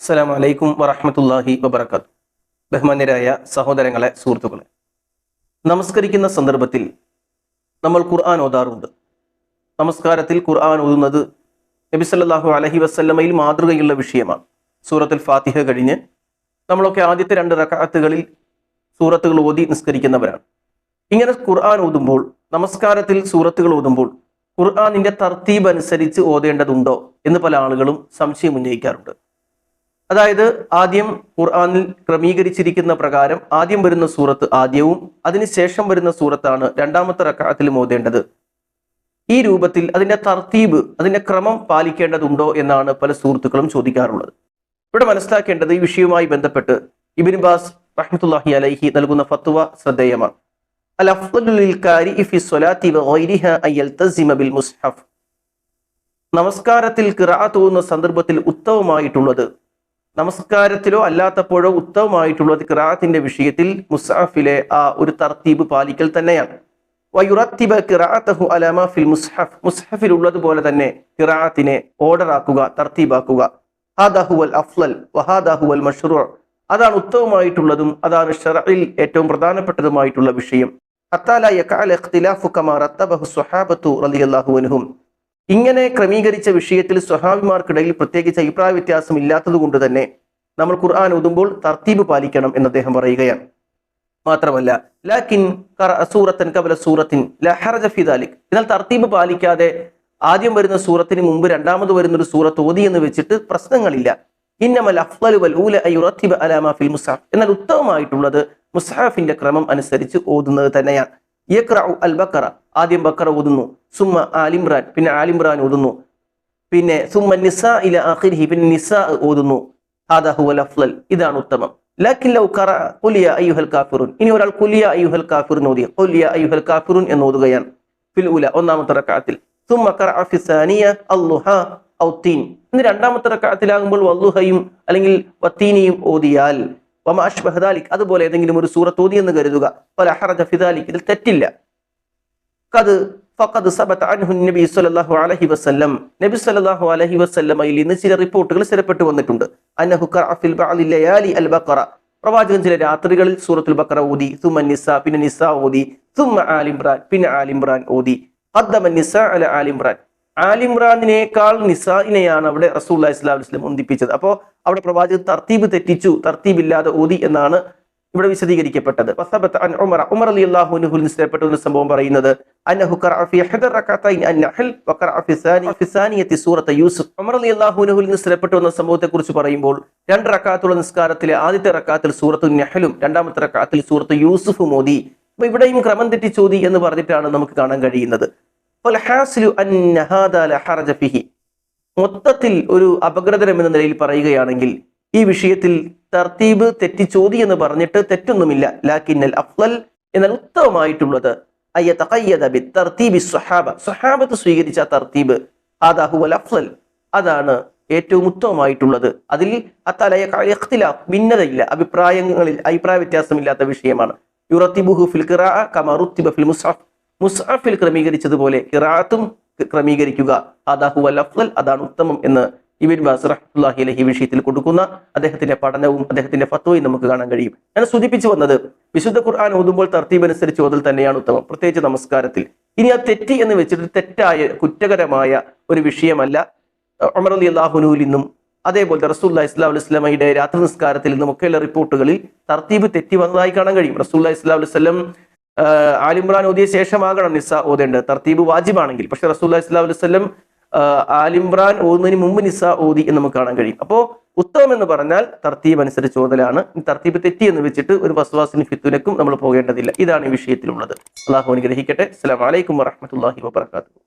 അസ്സലാമു അലൈക്കും വറഹ്മത്തുള്ളാഹി വബറകാത്ത് ബഹുമാന്യരായ സഹോദരങ്ങളെ സുഹൃത്തുക്കളെ. നമസ്കരിക്കുന്ന സന്ദർഭത്തിൽ നമ്മൾ ഖുർആൻ ഓതാറുണ്ട്. നമസ്കാരത്തിൽ ഖുർആൻ ഓതുന്നത് നബി സല്ലല്ലാഹു അലൈഹി വസല്ലമയിൽ മാതൃകയുള്ള വിഷയമാണ്. സൂറത്തുൽ ഫാത്തിഹ കഴിഞ്ഞ് നമ്മളൊക്കെ ആദ്യത്തെ രണ്ട് റക്അത്തുകളിൽ സൂറത്തുകൾ ഓതി നിസ്കരിക്കുന്നവരാണ്. ഇങ്ങനെ ഖുർആൻ ഓതുമ്പോൾ നമസ്കാരത്തിൽ സൂറത്തുകൾ ഓതുമ്പോൾ ഖുർആനിന്റെ തർത്തീബ് അനുസരിച്ച് ഓതേണ്ടതുണ്ടോ എന്ന് പല ആളുകളും സംശയം ഉന്നയിക്കാറുണ്ട്. അതായത് ആദ്യം ഖുർആാനിൽ ക്രമീകരിച്ചിരിക്കുന്ന പ്രകാരം ആദ്യം വരുന്ന സൂറത്ത് ആദ്യവും അതിനുശേഷം വരുന്ന സൂറത്താണ് രണ്ടാമത്തെ റക്കാത്തിലും ഓതേണ്ടത്. ഈ രൂപത്തിൽ അതിന്റെ തർത്തീബ് അതിന്റെ ക്രമം പാലിക്കേണ്ടതുണ്ടോ എന്നാണ് പല സുഹൃത്തുക്കളും ചോദിക്കാറുള്ളത്. ഇവിടെ മനസ്സിലാക്കേണ്ടത് ഈ വിഷയവുമായി ബന്ധപ്പെട്ട് ഇബിൻ ബാസ് റഹ്മത്തുല്ലാഹി അലൈഹി നൽകുന്ന ഫത്വ ശ്രദ്ധേയമാണ്. അൽ ബിൽ മുസ്ഹഫ്. നമസ്കാരത്തിൽ ഖിറാഅത്ത് ഓതുന്ന സന്ദർഭത്തിൽ ഉത്തമമായിട്ടുള്ളത് നമസ്കാരത്തിലോ അല്ലാത്തപ്പോഴോ ഉത്തമമായിട്ടുള്ളത് ഖിറാഅത്തിന്റെ വിഷയത്തിൽ മുസാഫിലെ ആ ഒരു തർത്തീബ് പാലിക്കൽ തന്നെയാണ്. വയുറത്തിബ ഖിറാഅത്തഹു അലാമ ഫിൽ മുസ്ഹഫ്. മുസ്ഹഫിൽ ഉള്ളതുപോലെ തന്നെ ഖിറാഅത്തിനെ ഓർഡർ ആക്കുക തർത്തീബാക്കുക. ഹാദാഹുവൽ അഫ്ലൽ വഹാദാഹുവൽ മഷ്റൂ അതാണ് ഉത്തമമായിട്ടുള്ളതും അതാണ് ഷറയിൽ ഏറ്റവും പ്രധാനപ്പെട്ടതുമായിട്ടുള്ള വിഷയം. അത്താല യക്കാല ഇഖ്തിലാഫു കമാ റത്തബഹു സ്വഹാബത്തു റളിയല്ലാഹു അൻഹും. ഇങ്ങനെ ക്രമീകരിച്ച വിഷയത്തിൽ സ്വഹാബിമാർക്കിടയിൽ പ്രത്യേകിച്ച് അഭിപ്രായ വ്യത്യാസം ഇല്ലാത്തത് കൊണ്ട് തന്നെ നമ്മൾ ഖുർആൻ ഓതുമ്പോൾ തർത്തീബ് പാലിക്കണം എന്ന് അദ്ദേഹം പറയുകയാണ്. മാത്രമല്ല ലാക്കിൻ സൂറത്തൻ കബല സൂറത്തിൻ ലഹറജ ഫിദാലിക് എന്നാൽ തർത്തീബ് പാലിക്കാതെ ആദ്യം വരുന്ന സൂറത്തിന് മുമ്പ് രണ്ടാമത് വരുന്ന ഒരു സൂറത്ത് ഓതി എന്ന് വെച്ചിട്ട് പ്രശ്നങ്ങളില്ല. ഇന്നമൽ അഫ്ലു വൽ ഊല അലാമ ഫിൽ മുസാഫ് എന്നാൽ ഉത്തമമായിട്ടുള്ളത് മുസാഫിന്റെ ക്രമം അനുസരിച്ച് ഓതുന്നത് തന്നെയാണ്. യക്റഉ അൽ ബക്കറ ആദ്യം ബക്കറ ഓതുന്നു. സുമ്മ ആലിംറാൻ പിന്നെ ആലിംറാൻ ഓതുന്നു. പിന്നെ സുമ്മ നിസ ഇല പിന്നെ നിസ ഓതുന്നു. ആദാഹു ഹുവൽ അഫ്ലൽ ഇതാണ് ഉത്തമം. ലാക്കിൻ ലൗ ഖറ ഖുലിയ അയ്യുഹൽ കാഫിറുൻ. ഇനി ഒരാൾ ഖുലിയ അയ്യുഹൽ കാഫിറുൻ ഓതി ഖുലിയ അയ്യുഹൽ കാഫിറുൻ എന്ന് ഓതുകയാണ്. ഫിൽ ഉല ഒന്നാമത്തെ റക്അത്തിൽ സുമ്മ ഖറഅ ഫി സാനിയ അല്ലുഹ ഔ തീൻ ഇന്ന് രണ്ടാമത്തെ റക്കാത്തിലാകുമ്പോൾ വല്ലുഹയും അല്ലെങ്കിൽ വത്തീനിയും ഓതിയാൽ വമ അഷ്ബഹ ദാലിക്. അതുപോലെ ഏതെങ്കിലും ഒരു സൂറത്ത് ഓതി എന്ന് കരുതുക. വല ഹറജ ഫി ഇതിൽ തെറ്റില്ല. കത് ഫഖദ് സബത അൻഹു നബി സല്ലല്ലാഹു അലൈഹി വസല്ലം. നബി സല്ലല്ലാഹു അലൈഹി വസല്ലമയിൽ നിന്ന് ചില റിപ്പോർട്ടുകൾ സ്ഥിരപ്പെട്ടു വന്നിട്ടുണ്ട്. അന്നഹു ഖറഅ ഫിൽ ബഅദി ലയാലി അൽ ബഖറ. പ്രവാചകൻ ചില രാത്രികളിൽ സൂറത്തുൽ ബഖറ ഓതി. സുമ നിസ പിന്നെ നിസ ഓതി. സുമ ആലിംറാൻ പിന്നെ ആലിംറാൻ ഓതി. അദ്ദമ നിസ അല ആലിംറാൻ ആലിംറാനിനേക്കാൾ നിസാഇനെയാണ് അവിടെ റസൂൽ ഇസ്ലാം ഇസ്ലം ഒന്നിപ്പിച്ചത് അപ്പോൾ അവിടെ പ്രവാചകൻ തർത്തീബ് തെറ്റിച്ചു തർത്തീബ് ഇല്ലാതെ ഓതി എന്നാണ് ഇവിടെ വിശദീകരിക്കപ്പെട്ടത്. ഉമർ ഉമർ അലി അള്ളാഹുനുഹുൽ ഒരു സംഭവം പറയുന്നത് യൂസുഫ്. സംഭവത്തെ കുറിച്ച് പറയുമ്പോൾ രണ്ട് റക്കാത്തുള്ള നിസ്കാരത്തിലെ ആദ്യത്തെ റക്കാത്തിൽ സൂറത്തു നഹലും രണ്ടാമത്തെ റക്കാത്തിൽ സൂറത്ത് യൂസുഫ് മോദി അപ്പൊ ഇവിടെയും ക്രമം തെറ്റി തെറ്റിച്ചോതി എന്ന് പറഞ്ഞിട്ടാണ് നമുക്ക് കാണാൻ കഴിയുന്നത്. മൊത്തത്തിൽ ഒരു അപകടതരം എന്ന നിലയിൽ പറയുകയാണെങ്കിൽ ഈ വിഷയത്തിൽ തർത്തീബ് തെറ്റിച്ചോതി എന്ന് പറഞ്ഞിട്ട് തെറ്റൊന്നുമില്ല. ലാക്കിന്നൽ അഫ്ലൽ എന്നാൽ ഉത്തമമായിട്ടുള്ളത് സ്വഹാബത്ത് സ്വീകരിച്ച തർത്തീബ് അഫ്ലൽ. അതാണ് ഏറ്റവും ഉത്തമമായിട്ടുള്ളത്. അതിൽ അത്തലയഖ്തിലാഫ് ഭിന്നതയില്ല. അഭിപ്രായങ്ങളിൽ അഭിപ്രായ വ്യത്യാസമില്ലാത്ത വിഷയമാണ്. യുറത്തിബുഹു ഫിൽ ഖിറാഅ ഫിൽ മുസ്ഹഫ്. മുസ്ഹഫിൽ ക്രമീകരിച്ചതുപോലെ ഇറാത്തും ക്രമീകരിക്കുക. അതാഹു അൽ അഫ്ദൽ അതാണ് ഉത്തമം എന്ന് ഇബിൻ ബാസ് റഹ്മുല്ലാഹി അലഹി വിഷയത്തിൽ കൊടുക്കുന്ന അദ്ദേഹത്തിന്റെ പഠനവും അദ്ദേഹത്തിന്റെ ഫത്വയും നമുക്ക് കാണാൻ കഴിയും. ഞാൻ സൂചിപ്പിച്ചു വന്നത് വിശുദ്ധ ഖുർആൻ ഓതുമ്പോൾ തർത്തീബ് അനുസരിച്ച് ഓതൽ തന്നെയാണ് ഉത്തമം. പ്രത്യേകിച്ച് നമസ്കാരത്തിൽ. ഇനി ആ തെറ്റി എന്ന് വെച്ചിട്ട് തെറ്റായ കുറ്റകരമായ ഒരു വിഷയമല്ല. ഉമർ അലി അള്ളാഹുനുവിൽ നിന്നും അതേപോലെ റസൂല്ല ഇസ്ലാം അലൈഹി സ്വലമയുടെ രാത്രി നിസ്കാരത്തിൽ നിന്നും ഒക്കെയുള്ള റിപ്പോർട്ടുകളിൽ തർത്തീബ് തെറ്റി വന്നതായി കാണാൻ കഴിയും. റസൂല്ലാ ഇസ്ലാം അലൈഹി സ്വലം ആലിമ്രാൻ ഓതിയ ശേഷമാകണം നിസ ഓതേണ്ടത്. തർത്തീബ് വാജിബാണെങ്കിൽ. പക്ഷെ റസൂല്ലാ ഇസ്ലാ അലൈഹി സ്വലം ആലിംറാൻ ഓതുന്നതിന് മുമ്പ് നിസ ഓതി എന്ന് നമുക്ക് കാണാൻ കഴിയും. അപ്പോൾ ഉത്തമം എന്ന് പറഞ്ഞാൽ തർത്തീബ് അനുസരിച്ച് ഓതലാണ്. തർത്തീബ് തെറ്റി എന്ന് വെച്ചിട്ട് ഒരു വസ്വാസിന് ഫിത്തുനക്കും നമ്മൾ പോകേണ്ടതില്ല. ഇതാണ് ഈ വിഷയത്തിലുള്ളത്. അള്ളാഹു അനുഗ്രഹിക്കട്ടെ. അസ്സാം വലൈക്കും വറഹ്മത്തുള്ളാഹി വബറകാതുഹു.